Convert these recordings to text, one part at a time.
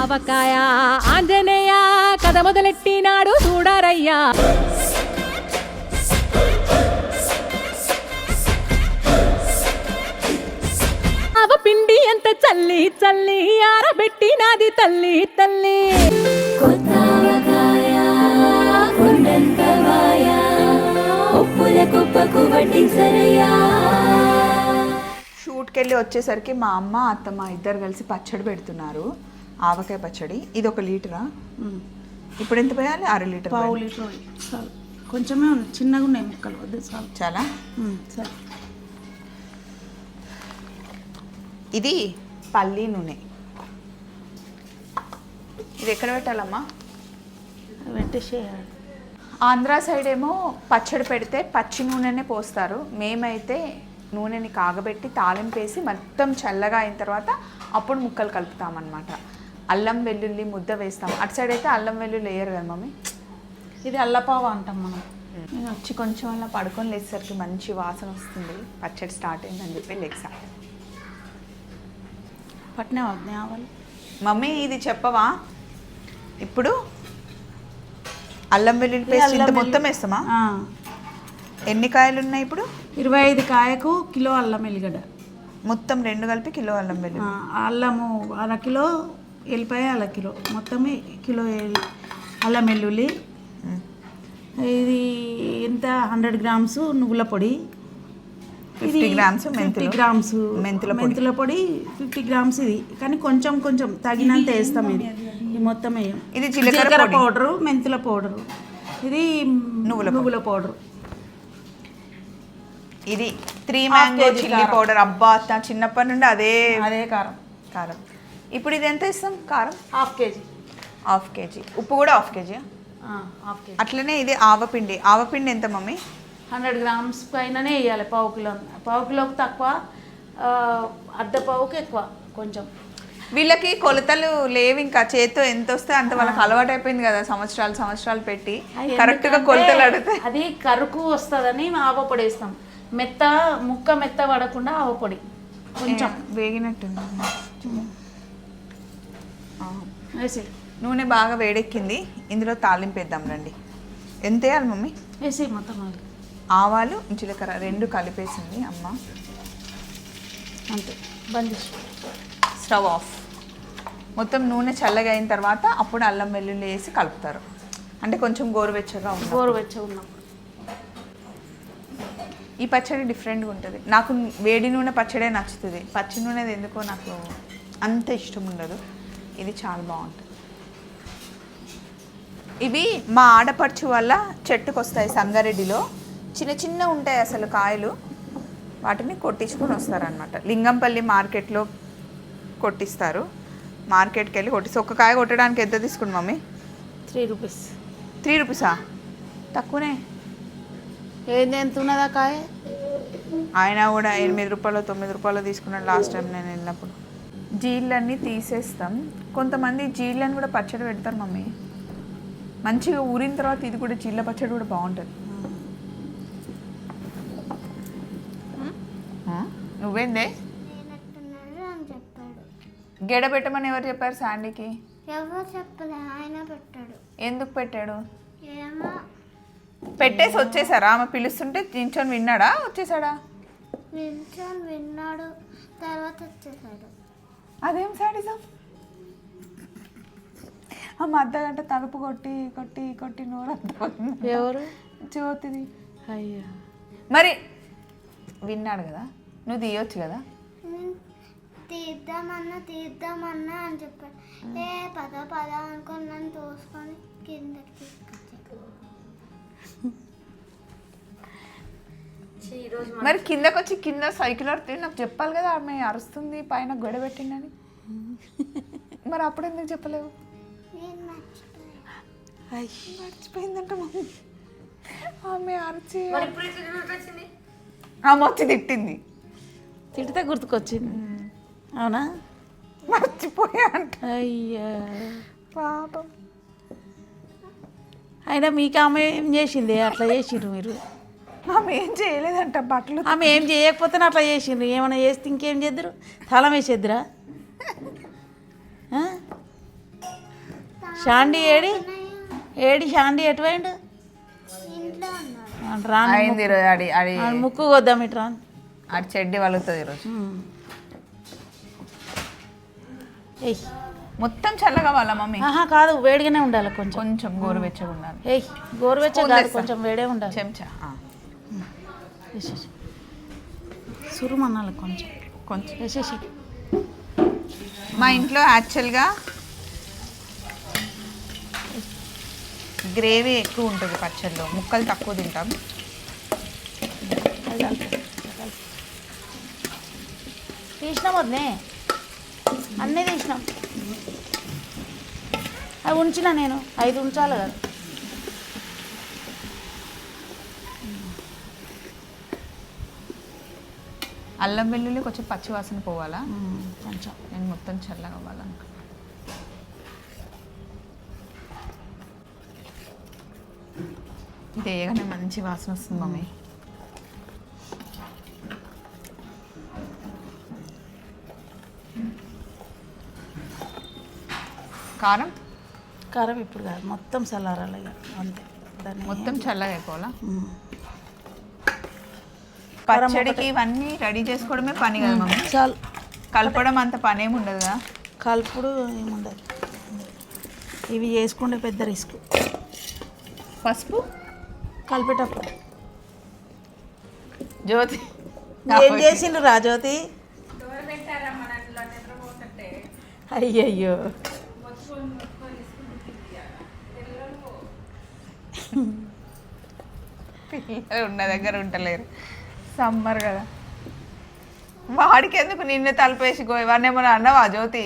ఆవకాయ ఆంజనేయ కథ మొదలెట్టినాడు చూడారయ్యా. పిండి ఎంత చల్లి చల్లి ఆరబెట్టినాది తల్లి తల్లి. షూట్కి వెళ్ళి వచ్చేసరికి మా అమ్మ అత్తమ్మ ఇద్దరు కలిసి పచ్చడి పెడుతున్నారు. ఆవకాయ పచ్చడి. ఇది ఒక లీటరా? ఇప్పుడు ఎంత పోయాలి? అర లీటర్ పావు. లీటర్. చాలు. కొంచెమే ఉన్నాయి చిన్నగా ఉన్నాయి ముక్కలు. వద్దు చాలు. చాలా? సరే ఇది పల్లి నూనె. ఇది ఎక్కడ పెట్టాలమ్మా? పెట్టేసేయాలి. ఆంధ్ర సైడ్ ఏమో పచ్చడి పెడితే పచ్చి నూనెనే పోస్తారు. మేమైతే నూనెని కాగబెట్టి తాలింపు వేసి మొత్తం చల్లగా అయిన తర్వాత అప్పుడు ముక్కలు కలుపుతామన్నమాట. అల్లం వెల్లుల్లి ముద్ద వేస్తాం. అటు సైడ్ అయితే అల్లం వెల్లుల్లి వేయరు కదా మమ్మీ? ఇది అల్లపావ అంటాం మనం. నేను వచ్చి కొంచెం అలా పడుకొని లేచేసరికి మంచి వాసన వస్తుంది. పచ్చడి స్టార్ట్ అయిందని చెప్పి లేచా. పట్నే ఆవాలి? మమ్మీ ఇది చెప్పవా? ఇప్పుడు అల్లం వెల్లుల్లి పేస్ట్ ఇంత మొత్తం వేస్తామా? ఎన్ని కాయలు ఉన్నాయి ఇప్పుడు? ఇరవై ఐదు కాయకు కిలో అల్లం ఎల్లిగడ్డ. మొత్తం రెండు కలిపి కిలో అల్లం వెల్లుల్లి. అల్లము అర కిలో ఎల్లిపాయ అర కిలో. మొత్తమే కిలో అల్లం వెల్లుల్లి. ఇది ఎంత? హండ్రెడ్ గ్రామ్స్ నువ్వుల పొడి. 50 గ్రామ్స్ ఫిఫ్టీ మెంతులు. గ్రామ్స్ మెంతుల. మెంతుల పొడి ఫిఫ్టీ గ్రామ్స్ ఇది. కానీ కొంచెం కొంచెం తగినంత వేస్తాం ఇది. ఇది మొత్తం వేయం ఇది జీలకర్ర జీలకర్ర పొడి. పౌడరు మెంతుల పౌడరు. ఇది నువ్వుల నువ్వుల పౌడరు. ఇది త్రీ మ్యాంగో చిల్లీ. పౌడర్. అబ్బా చిన్నప్పటి నుండి అదే అదే కారం. కారం. ఇప్పుడు ఇది ఎంత ఇస్తాం? కారం? Half KG. Half KG. ఉప్పు కూడా హాఫ్ కేజీ హాఫ్ కేజీ. అట్లనే ఇది ఆవపిండి. ఆవపిండి ఎంత మమ్మీ? హండ్రెడ్ గ్రామ్స్ పైననే వేయాలి పావు కిలో. పావు కిలోకి తక్కువ అర్ధ పావుకి ఎక్కువ కొంచెం. వీళ్ళకి కొలతలు లేవు ఇంకా. చేత్తో ఎంత వస్తే అంత వాళ్ళకి అలవాటు అయిపోయింది కదా సంవత్సరాలు సంవత్సరాలు పెట్టి. కరెక్ట్గా కొలతలు అడిగితే. అది కరుకు వస్తుందని ఆవపొడి వేస్తాం. మెత్త ముక్క మెత్త పడకుండా ఆవపొడి కొంచెం. వేగినట్టుంది. వేసి నూనె బాగా వేడెక్కింది. ఇందులో తాలింపు వేద్దాం రండి. ఎంత వేయాలి మమ్మీ? వేసి మొత్తం. ఆవాలు జీలకర్ర రెండు కలిపేసింది అమ్మ. అంతే. బంద్ స్టవ్ ఆఫ్. మొత్తం నూనె చల్లగా అయిన తర్వాత అప్పుడు అల్లం వెల్లుల్లి వేసి కలుపుతారు. అంటే కొంచెం గోరువెచ్చగా ఉంది గోరువెచ్చగా ఉన్నప్పుడు. ఈ పచ్చడి డిఫరెంట్గా ఉంటుంది. నాకు వేడి నూనె పచ్చడే నచ్చుతుంది. పచ్చి నూనెది ఎందుకో నాకు అంత ఇష్టం ఉండదు. ఇది చాలా బాగుంటుంది. ఇవి మా ఆడపడుచు వల్ల చెట్టుకు వస్తాయి సంగారెడ్డిలో. చిన్న చిన్న ఉంటాయి అసలు కాయలు. వాటిని కొట్టించుకొని వస్తారనమాట లింగంపల్లి మార్కెట్లో కొట్టిస్తారు. మార్కెట్కి వెళ్ళి కొట్టిస్తే ఒక కాయ కొట్టడానికి ఎంత తీసుకుంది మమ్మీ? Three rupees. త్రీ రూపీసా? తక్కువనే. ఏంది ఎంత ఉన్నదా కాయ? ఆయన కూడా ఎనిమిది రూపాయలు తొమ్మిది రూపాయలు తీసుకున్నాడు లాస్ట్ టైం నేను వెళ్ళినప్పుడు. జీళ్ళన్నీ తీసేస్తాం. కొంతమంది జీళ్ళని కూడా పచ్చడి పెడతారు మమ్మీ. మంచిగా ఊరిన తర్వాత ఇది కూడా జీళ్ళ పచ్చడి కూడా బాగుంటుంది? నువ్వేందే? గెడ పెట్టమని ఎవరు చెప్పారు శాండీకి? ఎవరు చెప్పలే ఆయన పెట్టాడు. ఎందుకు పెట్టాడు? ఏమో. పెట్టేసి వచ్చేసారా? ఆమె పిలుస్తుంటే నించొని విన్నాడా? వచ్చేసాడా? నిల్చొని విన్నాడు తర్వాత వచ్చేసాడు. అదేం సాడిజం ఆ మధ్య గంట తలుపు కొట్టి కొట్టి కొట్టి నోరంతా ఎవరు? జ్యోతిది. అయ్యా. మరి విన్నాడు కదా? నువ్వు తీయొచ్చు కదా? నేను తీద్దామన్నా తీద్దామన్నా అని చెప్పాడు. ఏ పద పద అనుకొని నన్ను తోసుకొని కిందకి తీసుకొచ్చాడు మరి కిందకు వచ్చి కింద సైకిల్ ఆడుతుంది నాకు చెప్పాలి కదా ఆమె అరుస్తుంది పైన గొడ పెట్టిండని మరి అప్పుడు ఎందుకు చెప్పలేవు? మర్చిపోయిందంట మమ్మీ. ఆమె అరిచి ఆమె వచ్చి తిట్టింది. తిడితే గుర్తుకొచ్చింది. అవునా? మర్చిపోయా అంట. అయ్యా. పాపం. అయినా మీకు ఆమె ఏం చేసింది? అట్లా చేసిండ్రు మీరు. ఆమె ఏం చేయలేదంట బట్టలు ఆమె ఏం చేయకపోతే అట్లా చేసిండ్రు ఏమైనా చేస్తే ఇంకేం చేద్దరు? తలం వేసేద్దురా? షాండి ఏడి? ఏడి షాండి ఎటు పోయిండు ఇంట్లో ఉన్నాడు ఆ, రాను అయింది ఈరోజు అడి అడి ముక్కు కొద్దాం ఇటు రాను అడి చెడ్డి వలుగుతుంది ఈరోజు. ఏయ్. మొత్తం చల్లగా వాళ్ళ మమ్మీ? ఆహా కాదు వేడిగానే ఉండాలి కొంచెం. కొంచెం గోరువెచ్చగా ఉండాలి ఏయ్ గోరువెచ్చ స్పూన్ కాదు. కొంచెం వేడే ఉండాలి. చెంచా సురుమన్నాలి కొంచెం. కొంచెం. వేసేసి మా ఇంట్లో యాక్చువల్గా గ్రేవీ ఎక్కువ ఉంటుంది పచ్చళ్ళు. ముక్కలు తక్కువ తింటాం. తీసినాం వద్దే అన్నీ తీసినాం. అవి ఉంచిన నేను. ఐదు ఉంచాలి కదా. అల్లం వెల్లుల్లి కొంచెం పచ్చి వాసన పోవాలా? కొంచెం. నేను మొత్తం చల్లగా అవ్వాలనుకో ఇది వేయగానే మంచి వాసన వస్తుంది మమ్మీ. కారం? కారం ఇప్పుడు కాదు. మొత్తం చల్లారాలి అంతే. దాన్ని మొత్తం చల్లగా అయిపోవాలా. పచ్చడికి ఇవన్నీ రెడీ చేసుకోవడమే పని కదా మమ్మీ? చాలు. కలపడం అంత పని ఏమి ఉండదు కదా? కలుపుడు ఏముండదు. ఇవి చేసుకుంటే పెద్ద రిస్క్. పసుపు? కలిపేటప్పుడు. జ్యోతి. ఏం చేసిండు రాజోతి అయ్యయ్యో. పిల్లలు ఉన్న దగ్గర ఉంటలేరు. సమ్మర్ కదా. వాడికి ఎందుకు నిన్ను తలపేసి గో ఇవన్నీ ఏమన్నా అన్నవా జ్యోతి?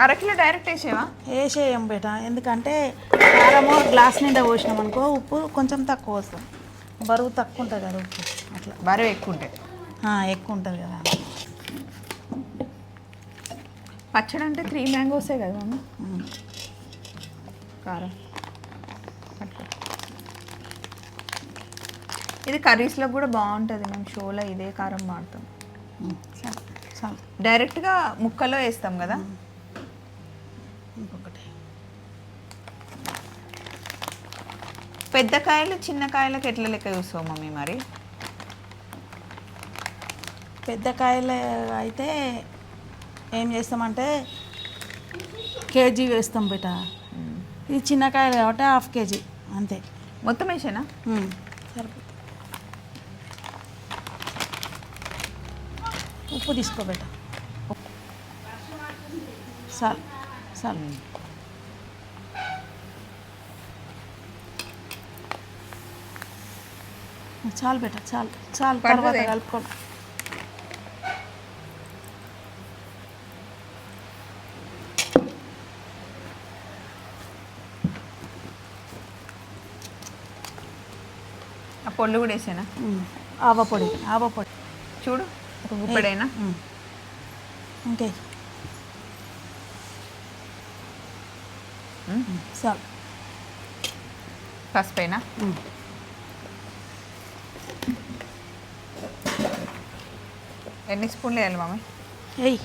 అరకిలో డైరెక్ట్ వేసేవా? వేసేయం బేట. ఎందుకంటే కారము గ్లాస్ నిండా పోసినాం అనుకో ఉప్పు కొంచెం తక్కువ వస్తాం. బరువు తక్కువ ఉంటుంది కదా ఉప్పు. అట్లా. బరువు ఎక్కువ ఉంటాయి ఆ, ఎక్కువ ఉంటుంది కదా. పచ్చడి అంటే త్రీ మ్యాంగోసే కదా మమ్మీ. కారం. పట్టుకో. ఇది కర్రీస్లో కూడా బాగుంటుంది. మేము షోలో ఇదే కారం వాడతాం. డైరెక్ట్గా ముక్కలో వేస్తాం కదా? ఇంకొకటి. పెద్ద కాయలు చిన్న కాయలకు ఎట్లా లెక్క చూస్తావు మమ్మీ మరి? పెద్ద కాయలు అయితే ఏం చేస్తామంటే కేజీ వేస్తాం బేట. ఇది చిన్న కాయలు కాబట్టి హాఫ్ కేజీ అంతే. మొత్తం వేసేనా? సరిపోతుంది ఉప్పు తీసుకో బేట చాలు చాలు చాలు బేట చాలు చాలు తర్వాత పడుతుంది. పొళ్ళు కూడా వేసేనా? ఆవ పొడి ఆవ పొడి. చూడు ఒక గుప్పెడైనా. ఉమ్. ఇంకే. చాలు. పసుపైనా. ఎన్ని స్పూన్లు వేయాలి మమ్మీ ఎయ్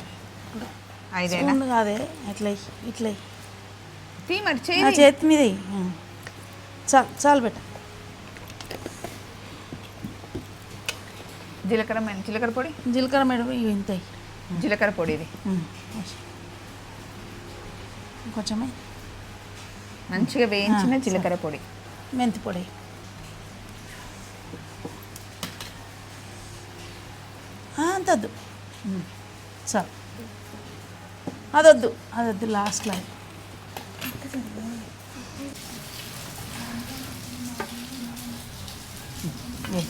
ఐదేనా? కాదే ఇట్లా ఇట్లా. తీ మరి చేతి మీద. చాలు చాలు బేట జీలకర్ర మెన్ జీలకర్ర పొడి జీలకర్ర మేడం ఇవి ఇంత. జీలకర్ర పొడి ఇది ఉమ్. వేసి. కొంచెం ఎయ్. మంచిగా వేయించిన జీలకర్ర పొడి మెంతి పొడి ఆ, అంత వద్దు ఉమ్. చాలు అదొద్దు అదొద్దు లాస్ట్లో ఏ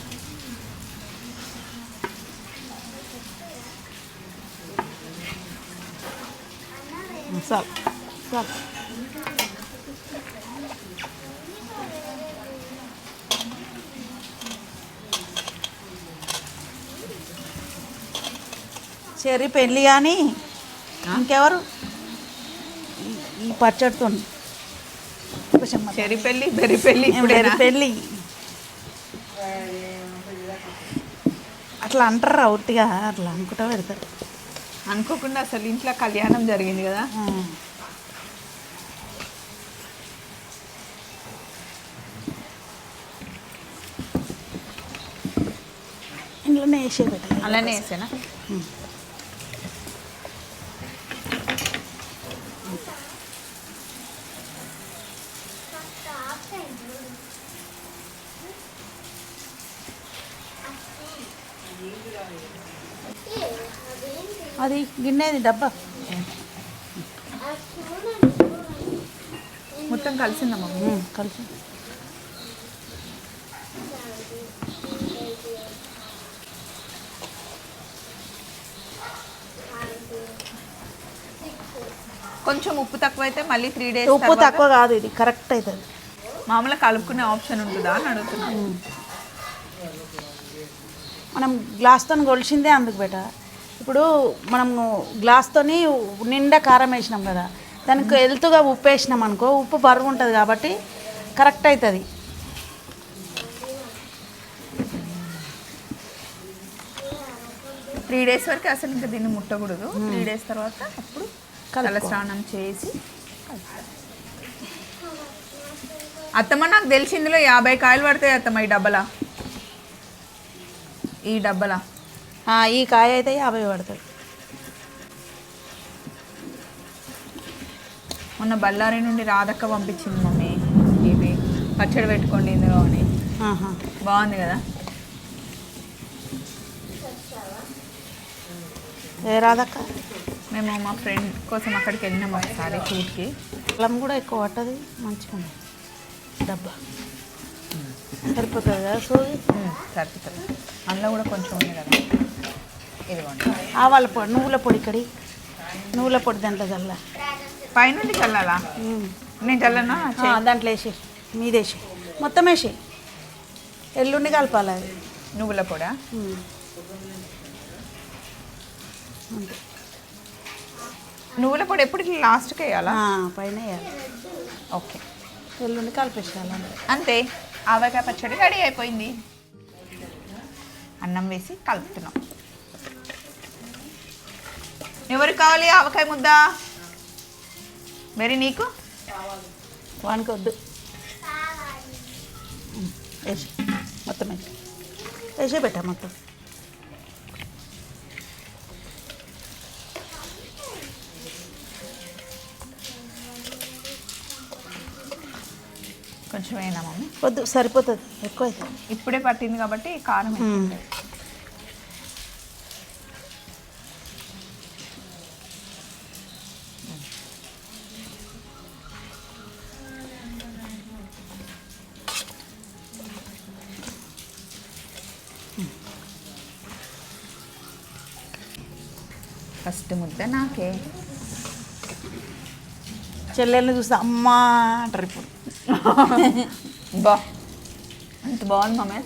చాలు చాలు చెర్రీ పెళ్ళి కానీ ఇంకెవరు? ఈ- పచ్చడితో చెరి పెళ్ళి బెరి పెళ్ళి ఇప్పుడేనా? పెళ్ళి? అట్లా అంటారా ఉట్టిగా? అట్లా అనుకుంటా పెడతారు. అనుకోకుండా అసలు ఇంట్లో కళ్యాణం జరిగింది కదా. ఇంట్లోనే వేసే అలానే వేసానా? అది గిన్నెది డబ్బా. మొత్తం కలిసిందా మమ్మీ ఉమ్, కలిసి. కొంచెం ఉప్పు తక్కువ అయితే మళ్ళీ త్రీ డేస్ ఉప్పు తక్కువ కాదు ఇది కరెక్ట్ అవుతుంది మామూలుగా కలుపుకునే ఆప్షన్ ఉంటుందా అని అడుగుతున్నాను మనం గ్లాస్తో కొలిసిందే అందుకు బెట ఇప్పుడు మనము గ్లాస్తోని నిండా కారం వేసినాం కదా దానికి ఎలుతుగా ఉప్పు వేసినాం అనుకో ఉప్పు బరువు ఉంటుంది కాబట్టి కరెక్ట్ అవుతుంది త్రీ డేస్ వరకు అసలు ఇంకా దీన్ని ముట్టకూడదు. త్రీ డేస్ తర్వాత అప్పుడు తల స్నానం చేసి. అత్తమ్మ నాకు తెలిసి ఇందులో యాభై కాయలు పడతాయి అత్తమ్మ ఈ డబ్బలా. ఈ డబ్బలా. ఈ కాయ అయితే యాభై పడుతుంది. మొన్న బళ్ళారి నుండి రాధక్క పంపించింది మమ్మీ. ఇవి పచ్చడి పెట్టుకోండి ఇందులో అని. బాగుంది కదా? ఏ రాదక్క మేము మా ఫ్రెండ్ కోసం అక్కడికి వెళ్ళినాం ఒకసారి షూట్కి. అల్లం కూడా ఎక్కువ పట్టది మంచిగా ఉంది డబ్బా. సరిపోతుంది కదా సోది సరిపోతుంది. అందులో కూడా కొంచెం ఉంది కదా. ఆవాల పొడి నువ్వుల పొడి ఇక్కడి. నువ్వుల పొడి దాంట్లో చల్ల. పైనుండి చల్లాలా? నేను చల్లనా? దాంట్లో వేసి మీదేసి. మొత్తం వేసి. ఎల్లుండి కలపాలి అది? నువ్వుల పొడా. నువ్వుల పొడి ఎప్పుడు లాస్ట్కి వేయాలా? పైన వేయాలి. ఓకే. ఎల్లుండి కలిపేసేయాలి అంతే. ఆవకాయ పచ్చడి రెడీ అయిపోయింది. అన్నం వేసి కలుపుతున్నాం. ఎవరికి కావాలి? ఆవకాయ ముద్ద? మరి నీకు? వానికి వద్దు ఉమ్, వేసి మొత్తం వేసి. వేసే పెట్టా మొత్తం. కొంచెం అయినా మమ్మీ? వద్దు సరిపోతుంది. ఎక్కువ ఇప్పుడే పట్టింది కాబట్టి కారం ఫస్ట్ ముద్ద నాకే? చెల్లెల్ని చూస్తే అమ్మా అంటారు ఇప్పుడు. బా. అంత బాగుంది మమ్మీ